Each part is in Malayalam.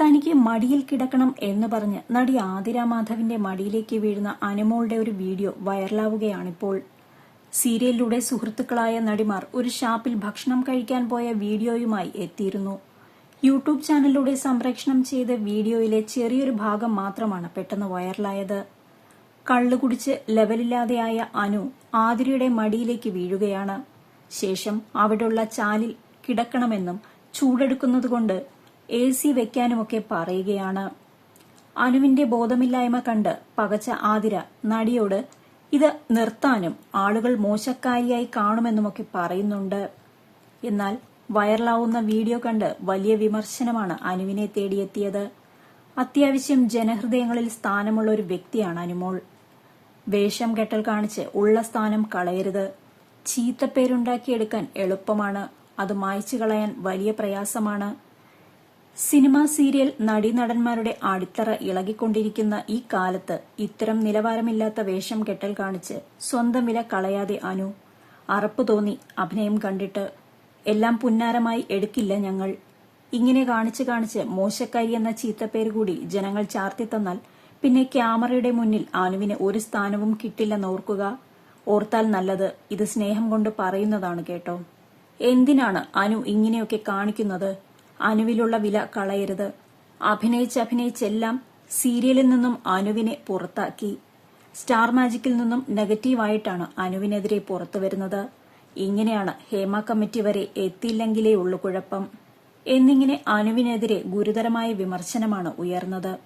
തനിക്ക് മടിയിൽ കിടക്കണം എന്ന് പറഞ്ഞ് നടി ആതിര മാധവിന്റെ മടിയിലേക്ക് വീഴുന്ന അനുമോളുടെ ഒരു വീഡിയോ വൈറലാവുകയാണിപ്പോൾ. സീരിയലിലൂടെ സുഹൃത്തുക്കളായ നടിമാർ ഒരു ഷാപ്പിൽ ഭക്ഷണം കഴിക്കാൻ പോയ വീഡിയോയുമായി എത്തിയിരുന്നു. യൂട്യൂബ് ചാനലിലൂടെ സംപ്രേഷണം ചെയ്ത വീഡിയോയിലെ ചെറിയൊരു ഭാഗം മാത്രമാണ് പെട്ടെന്ന് വൈറലായത്. കള്ളുകുടിച്ച് ലെവലില്ലാതെയായ അനു ആതിരയുടെ മടിയിലേക്ക് വീഴുകയാണ്. ശേഷം അവിടെയുള്ള ചാലിൽ കിടക്കണമെന്നും ചൂടെടുക്കുന്നതുകൊണ്ട് എ സി വെക്കാനുമൊക്കെ പറയുകയാണ്. അനുവിന്റെ ബോധമില്ലായ്മ കണ്ട് പകച്ച ആതിര നടിയോട് ഇത് നിർത്താനും ആളുകൾ മോശക്കാരിയായി കാണുമെന്നുമൊക്കെ പറയുന്നുണ്ട്. എന്നാൽ വൈറലാവുന്ന വീഡിയോ കണ്ട് വലിയ വിമർശനമാണ് അനുവിനെ തേടിയെത്തിയത്. അത്യാവശ്യം ജനഹൃദയങ്ങളിൽ സ്ഥാനമുള്ള ഒരു വ്യക്തിയാണ് അനുമോൾ. വേഷം കെട്ടൽ കാണിച്ച് ഉള്ള സ്ഥാനം കളയരുത്. ചീത്തപ്പേരുണ്ടാക്കിയെടുക്കാൻ എളുപ്പമാണ്. അത് മായ്ച്ചു കളയാൻ വലിയ പ്രയാസമാണ്. സിനിമ സീരിയൽ നടീനടന്മാരുടെ അടിത്തറ ഇളകിക്കൊണ്ടിരിക്കുന്ന ഈ കാലത്ത് ഇത്തരം നിലവാരമില്ലാത്ത വേഷം കെട്ടൽ കാണിച്ച് സ്വന്തം വില കളയാതെ അനു അറപ്പ് തോന്നി അഭിനയം കണ്ടിട്ട് എല്ലാം പുന്നാരമായി എടുക്കില്ല ഞങ്ങൾ. ഇങ്ങനെ കാണിച്ച് കാണിച്ച് മോശക്കാരി എന്ന ചീത്തപ്പേര് കൂടി ജനങ്ങൾ ചാർത്തി തന്നാൽ പിന്നെ ക്യാമറയുടെ മുന്നിൽ അനുവിന് ഒരു സ്ഥാനവും കിട്ടില്ലെന്ന് ഓർക്കുക. ഓർത്താൽ നല്ലത് ഇത് സ്നേഹം കൊണ്ട് പറയുന്നതാണ് കേട്ടോ. എന്തിനാണ് അനു ഇങ്ങനെയൊക്കെ കാണിക്കുന്നത്? അനുവിലുള്ള വില കളയരുത്. അഭിനയിച്ചഭിനയിച്ചെല്ലാം സീരിയലിൽ നിന്നും അനുവിനെ പുറത്താക്കി. സ്റ്റാർ മാജിക്കിൽ നിന്നും നെഗറ്റീവായിട്ടാണ് അനുവിനെതിരെ പുറത്തു വരുന്നത്. ഇങ്ങനെയാണ് ഹേമ കമ്മിറ്റി വരെ എത്തിയില്ലെങ്കിലേ ഉള്ളു കുഴപ്പം. എന്നിങ്ങനെ അനുവിനെതിരെ ഗുരുതരമായ വിമർശനമാണ് ഉയർന്നത്.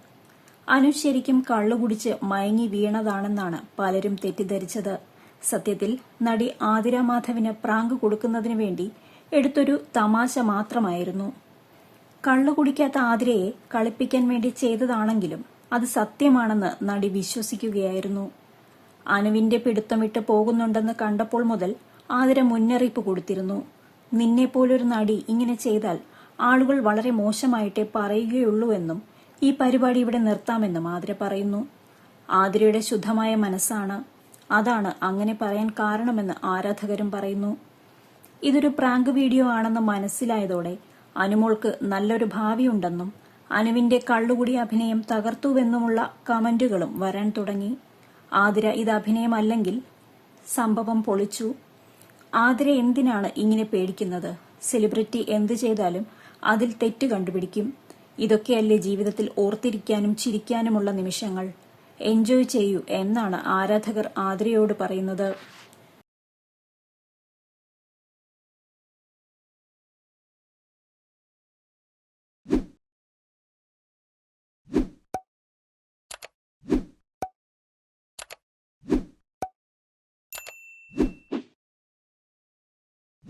അനു ശരിക്കും കള്ളുകുടിച്ച് മയങ്ങി വീണതാണെന്നാണ് പലരും തെറ്റിദ്ധരിച്ചത്. സത്യത്തിൽ നടി ആതിര മാധവിന് പ്രാങ്ക് കൊടുക്കുന്നതിനു വേണ്ടി എടുത്തൊരു തമാശ മാത്രമായിരുന്നു. കള്ളു കുടിക്കാത്ത ആതിരയെ കളിപ്പിക്കാൻ വേണ്ടി ചെയ്തതാണെങ്കിലും അത് സത്യമാണെന്ന് നടി വിശ്വസിക്കുകയായിരുന്നു. അനുവിന്റെ പിടുത്തം പിടുത്തമിട്ട് പോകുന്നുണ്ടെന്ന് കണ്ടപ്പോൾ മുതൽ ആതിര മുന്നറിയിപ്പ് കൊടുത്തിരുന്നു. നിന്നെപ്പോലൊരു നടി ഇങ്ങനെ ചെയ്താൽ ആളുകൾ വളരെ മോശമായിട്ടേ പറയുകയുള്ളൂവെന്നും ഈ പരിപാടി ഇവിടെ നിർത്താമെന്നും ആതിര പറയുന്നു. ആതിരയുടെ ശുദ്ധമായ മനസ്സാണ്. അതാണ് അങ്ങനെ പറയാൻ കാരണമെന്ന് ആരാധകരും പറയുന്നു. ഇതൊരു പ്രാങ്ക് വീഡിയോ ആണെന്ന് മനസ്സിലായതോടെ അനുമോൾക്ക് നല്ലൊരു ഭാവിയുണ്ടെന്നും അനുവിന്റെ കള്ളുകൂടി അഭിനയം തകർത്തുവെന്നുമുള്ള കമന്റുകളും വരാൻ തുടങ്ങി. ആതിര ഇത് അഭിനയമല്ലെങ്കിൽ സംഭവം പൊളിച്ചു. ആതിര എന്തിനാണ് ഇങ്ങനെ പേടിക്കുന്നത്? സെലിബ്രിറ്റി എന്ത് ചെയ്താലും അതിൽ തെറ്റ് കണ്ടുപിടിക്കും. ഇതൊക്കെയല്ലേ ജീവിതത്തിൽ ഓർത്തിരിക്കാനും ചിരിക്കാനുമുള്ള നിമിഷങ്ങൾ. എൻജോയ് ചെയ്യൂ എന്നാണ് ആരാധകർ ആതിരയോട് പറയുന്നത്.